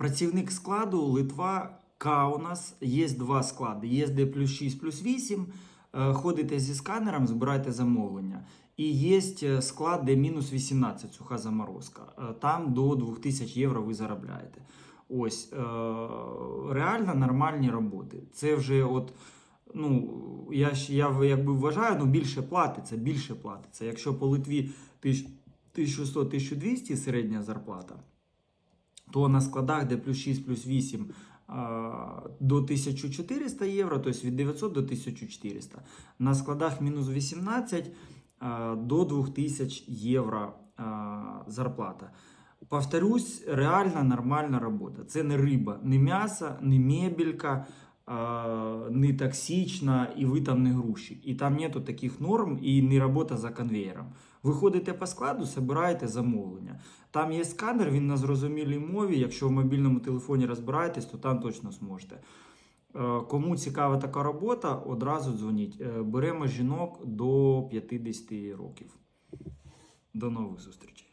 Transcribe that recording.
Працівник складу Литва Каунас. Є два склади. Є де плюс 6, плюс 8. Е, Ходите зі сканером, збираєте замовлення. І є е, склад, де мінус 18 суха заморозка. Е, Там до 2000 євро ви заробляєте. Ось реально нормальні роботи. Це вже от. Ну, я я якби вважаю, ну більше платиться, більше платиться. Якщо по Литві 1100-1200 середня зарплата, то на складах, де плюс 6, плюс 8 до 1400 євро, тобто від 900 до 1400. На складах мінус 18 до 2000 євро зарплата. Повторюсь, реально нормальна робота. Це не риба, не м'ясо, не мебелька, не токсична, і ви там не грузчик. І там нету таких норм і не робота за конвейером. Ви ходите по складу, збираєте замовлення. Там є сканер, він на зрозумілій мові. Якщо в мобільному телефоні розбираєтесь, то там точно зможете. Е, Кому цікава така робота, одразу дзвоніть. Е, Беремо жінок до 50 років. До нових зустрічей.